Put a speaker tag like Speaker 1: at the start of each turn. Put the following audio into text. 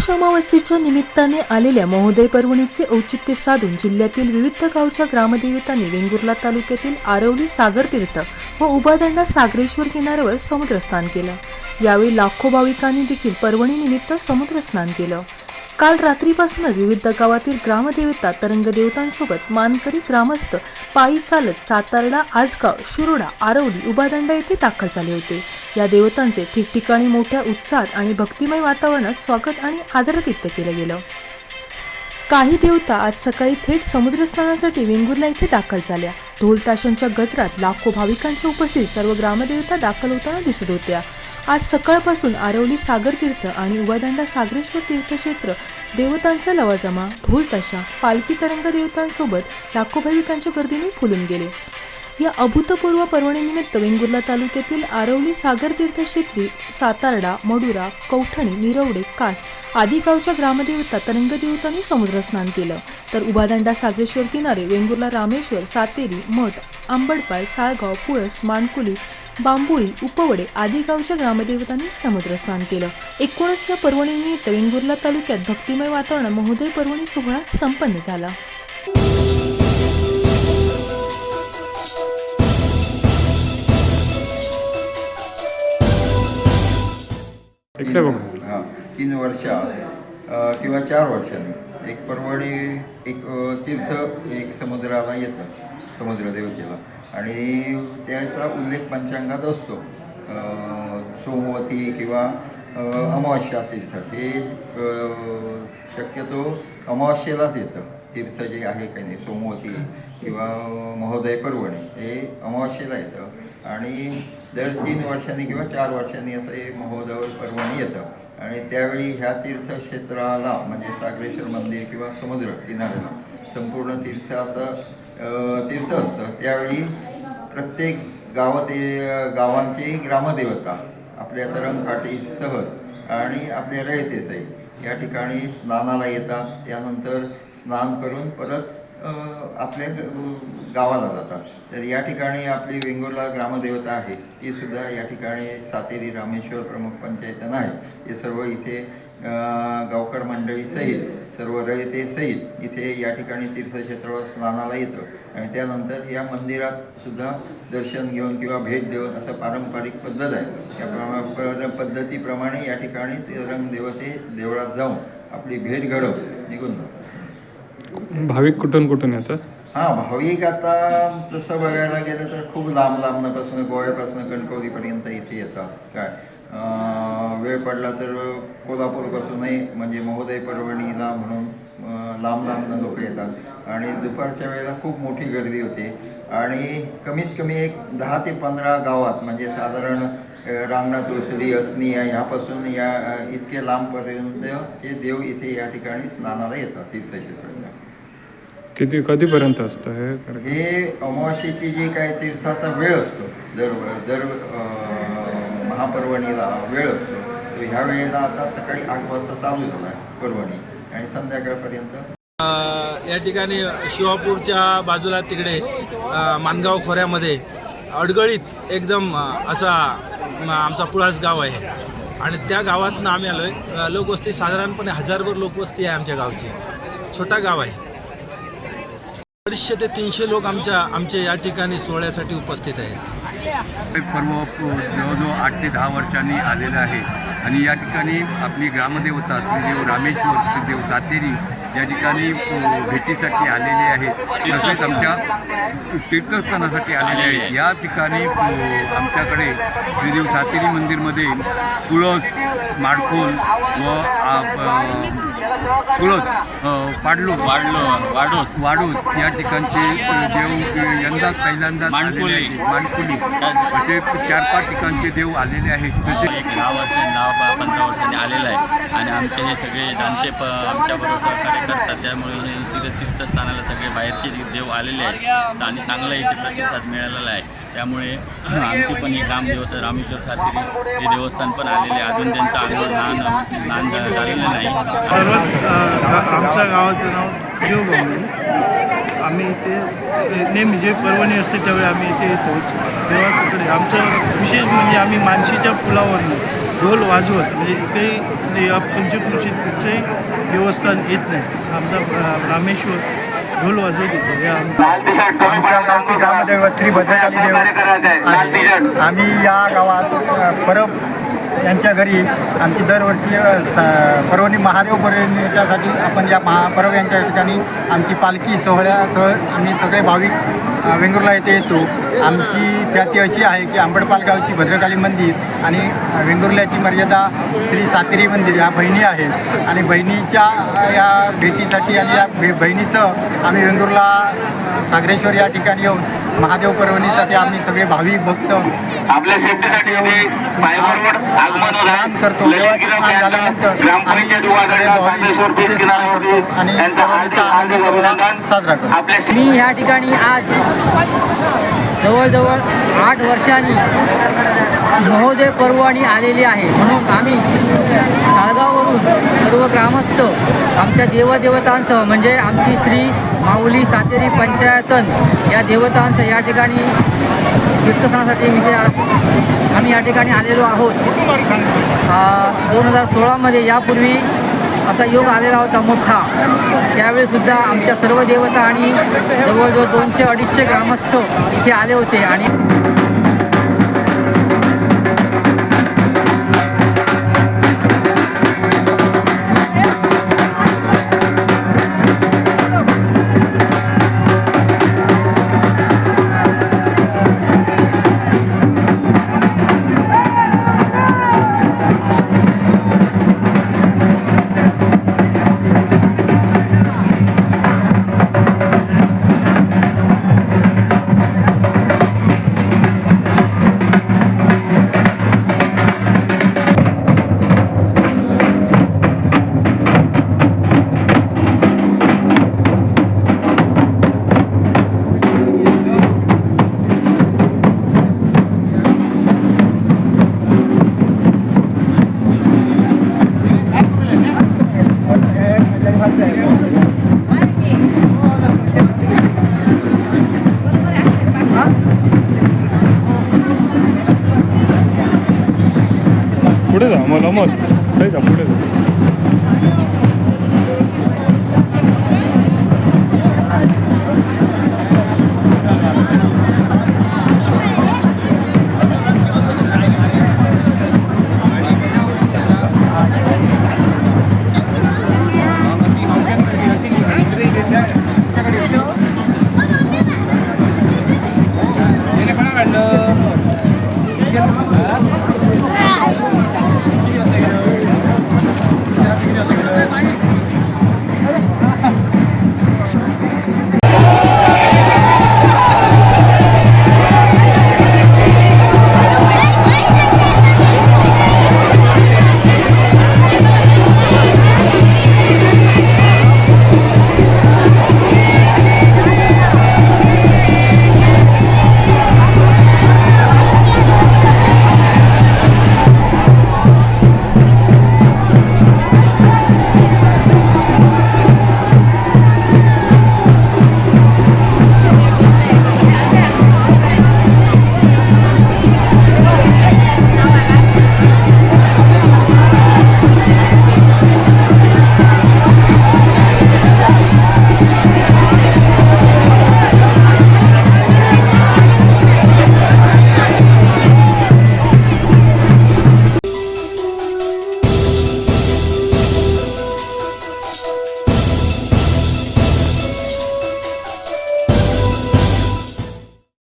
Speaker 1: पौष अमावस्येच्या निमित्ताने आलेल्या महोदय पर्वणीचे औचित्य साधून जिल्ह्यातील विविध गावच्या ग्रामदेवतांनी वेंगुर्ला तालुक्यातील आरवली सागर तीर्थ व उभादंडा सागरेश्वर किनाऱ्यावर समुद्रस्नान केलं. यावेळी लाखो भाविकांनी देखील पर्वणीनिमित्त समुद्रस्नान केलं. काल रात्रीपासूनच विविध गावातील ग्रामदेवता तरंग देवतांसोबत मानकरी ग्रामस्थ पायी चालत सातारडा आजगाव शिरोडा आरवली उभादंडा येथे दाखल झाले होते. या देवतांचे ठिकठिकाणी मोठ्या उत्साहात आणि भक्तिमय वातावरणात स्वागत आणि आदर केलं गेलं. काही देवता आज सकाळी थेट समुद्रस्नानासाठी वेंगुर्ला येथे दाखल झाल्या. ढोल ताशांच्या गजरात लाखो भाविकांच्या उपस्थित सर्व ग्रामदेवता दाखल होताना दिसत होत्या. आज सकाळपासून आरवली सागर तीर्थ आणि उभादांडा सागरेश्वर तीर्थक्षेत्र देवतांचा लवाजमा ढोल ताशा पालखी तरंग देवतांसोबत लाखो भाविकांच्या गर्दीने फुलून गेले. या अभूतपूर्व पर्वणीनिमित्त वेंगुर्ला तालुक्यातील आरवली सागर तीर्थक्षेत्री सातारडा मडुरा कौठणी निरवडे कास आदिगावच्या ग्रामदेवता तरंगदेवतांनी समुद्रस्नान केलं. तर उभादंडा सागरेश्वर किनारे वेंगुर्ला रामेश्वर सातेरी मठ आंबडपाळ साळगाव पुळस मानकुली बांबुळी उपवडे आदी गावच्या ग्रामदेवतांनी समुद्रस्नान केलं. एकूणच या पर्वणीनिमित्त वेंगुर्ला तालुक्यात भक्तिमय वातावरण महोदय पर्वणी सोहळा संपन्न झाला.
Speaker 2: इकडे बघ.
Speaker 3: तीन वर्षात किंवा चार वर्षांनी. एक परवडी एक तीर्थ एक समुद्राला येतं समुद्रदेवतेला आणि त्याचा उल्लेख पंचांगात असतो. सोमवती किंवा अमावस्या तीर्थ. हे शक्यतो अमावस्येलाच येतं. तीर्थ जे आहे काही नाही सोमवती किंवा महोदय पर्वणी हे अमावस्येला येतं. आणि दर तीन वर्षांनी किंवा चार वर्षांनी असं हे महोदय पर्वणी येतं. आणि त्यावेळी ह्या तीर्थक्षेत्राला म्हणजे सागरेश्वर मंदिर किंवा समुद्र किनाऱ्याला संपूर्ण तीर्थाचं तीर्थ असतं. त्यावेळी प्रत्येक गावात गावांची ग्रामदेवता आपल्या तरंगकाठी सहज आणि आपल्या रयतेसही या ठिकाणी स्नानाला येतात. त्यानंतर स्नान करून परत आपल्या गावाला जातात. तर या ठिकाणी आपली वेंगुर्ला ग्रामदेवता आहे. ती सुद्धा या ठिकाणी सातेरी रामेश्वर प्रमुख पंचायतन आहे हे सर्व इथे गावकर गावकर मंडळीसहित सर्व रयतेसहित इथे या ठिकाणी तीर्थक्षेत्रावर स्नानाला येतं. आणि त्यानंतर या मंदिरात सुद्धा दर्शन घेऊन किंवा भेट देऊन असं पारंपरिक पद्धत आहे. या प्रमा पद्धतीप्रमाणे या ठिकाणी ते रंगदेवते देवळात जाऊन आपली भेट घडवून निघून जातात.
Speaker 2: भाविक कुठून कुठून येतात?
Speaker 3: हां भाविक आता तसं बघायला गेलं तर खूप लांब लांबपासून गोव्यापासून कणकवलीपर्यंत इथे येतात. काय? वेळ पडला तर कोल्हापूरपासूनही म्हणजे महोदय परवणीला म्हणून लांब लांबनं लोक येतात. आणि दुपारच्या वेळेला खूप मोठी गर्दी होते. आणि कमीत कमी एक दहा ते पंधरा गावात म्हणजे साधारण रामनाथ रांगणा तुळसली असणी या ह्यापासून या इतके लांबपर्यंत ते देव इथे या ठिकाणी स्नानाला येतात तीर्थक्षेत्रात.
Speaker 2: किती कधीपर्यंत असतं हे? कार्यक्रम?
Speaker 3: हे अमावस्येची जी काय तीर्थाचा वेळ असतो दर दर अं, महापर्वणीला वेळ असतो तो ह्या वेळेला आता सकाळी आठ वाजता चालू झाला आहे पर्वणी आणि संध्याकाळपर्यंत.
Speaker 4: अ, या ठिकाणी शिवापूरच्या बाजूला तिकडे अ, मानगाव खोऱ्यामध्ये अडगळीत एकदम अ, असा म, आमचा पुळास गाव आहे. आणि त्या गावातनं आम्ही आलो आहे लोकवस्ती साधारणपणे हजारभर लोकवस्ती आहे आमच्या गावची. छोटा गाव आहे. अडीचशे ते तीनशे लोक आमच्या आमच्या या ठिकाणी सोहळ्यासाठी उपस्थित आहेत.
Speaker 5: पर्व जवळजवळ आठ ते दहा वर्षांनी आलेलं आहे. आणि या ठिकाणी आपली ग्रामदेवता श्रीदेव रामेश्वर श्रीदेव जातेरी या ठिकाणी भेटीसाठी आलेले आहेत. तसेच आमच्या तीर्थस्थानासाठी आलेले आहेत. या ठिकाणी आमच्याकडे श्रीदेव सातेरी मंदिरमध्ये तुळस माडकोल व अ, पाडलो
Speaker 6: वाढलो वाढोस
Speaker 5: वाडूस. या ठिकाणचे देव यंदा पहिल्यांदा आहेत. माणकुली असे चार पाच ठिकाणचे देव आलेले आहेत. तसे
Speaker 6: एक दहा वर्ष दहा पंधरा वर्षांनी आलेलं आहे. आणि आमचे हे सगळे जाणते प आमच्याबरोबर सहकार्य करतात. त्यामुळे हे तिथे तीर्थस्थानाला सगळे बाहेरचे जे देव आलेले आहेत. आणि चांगला इथे प्रतिसाद मिळालेला आहे. त्यामुळे आमचे पण हे रामदेव रामेश्वर सातेरी हे देवस्थान पण आलेले अजून त्यांचं अंग नान नान झालेलं नाही.
Speaker 7: आमच्या गावाचं नाव जीवभूमी आम्ही इथे नेहमी जे पर्वणी असते त्यावेळी आम्ही इथे येतोच. तेव्हा सगळे आमचं विशेष म्हणजे आम्ही मानशीच्या पुलावरनं ढोल वाजवत म्हणजे काही ते या पंचकृषीत कुठचंही देवस्थान येत नाही. आमचा रामेश्वर ढोल वाजवत होतो. या आमच्या
Speaker 8: गावची ग्रामदैवत श्री भद्रकाली देव आहे आम्ही या गावात परब यांच्या घरी आमची दरवर्षी पर्वणी महादेव पर्वणीच्यासाठी आपण या महा परब यांच्या ठिकाणी आमची पालखी सोहळ्यासह आम्ही सगळे भाविक वेंगुर्ला येथे येतो. आमची ख्याती अशी आहे की आंबडपालगावची भद्रकाली मंदिर आणि वेंगुर्ल्याची मर्यादा श्री सातेरी मंदिर या बहिणी आहेत. आणि बहिणीच्या या भेटीसाठी आणि या भे बहिणीसह आम्ही वेंगुर्ला सागरेश्वर या ठिकाणी येऊन महादेव पर्वणीसाठी आम्ही सगळे भाविक भक्त
Speaker 9: आपल्या सेफ्टीसाठी
Speaker 8: स्नान करतो. देवाचे स्नान झाल्यानंतर आम्ही सगळे भाविक करतो आणि
Speaker 9: त्यांचा हार्दिक
Speaker 8: पर्वणीचा आनंद
Speaker 9: हार्दिक
Speaker 8: सोहळा
Speaker 9: अभिनंदन.
Speaker 8: साजरा करतो.
Speaker 9: आपल्या
Speaker 10: मी या ठिकाणी आज जवळजवळ आठ वर्षांनी महोदय पर्वणी आलेली आहे. म्हणून आम्ही साळगाववरून सर्व ग्रामस्थ आमच्या देवदेवतांसह म्हणजे आमची श्री माऊली सातेरी पंचायतन या देवतांचं या ठिकाणी तीर्थस्थानासाठी म्हणजे आम्ही या ठिकाणी आलेलो आहोत. दोन हजार सोळामध्ये यापूर्वी असा योग आलेला होता मोठा. त्यावेळीसुद्धा आमच्या सर्व देवता आणि जवळजवळ दोनशे अडीचशे ग्रामस्थ इथे आले होते आणि
Speaker 2: पुढे जा मला मत नाही का पुढे जा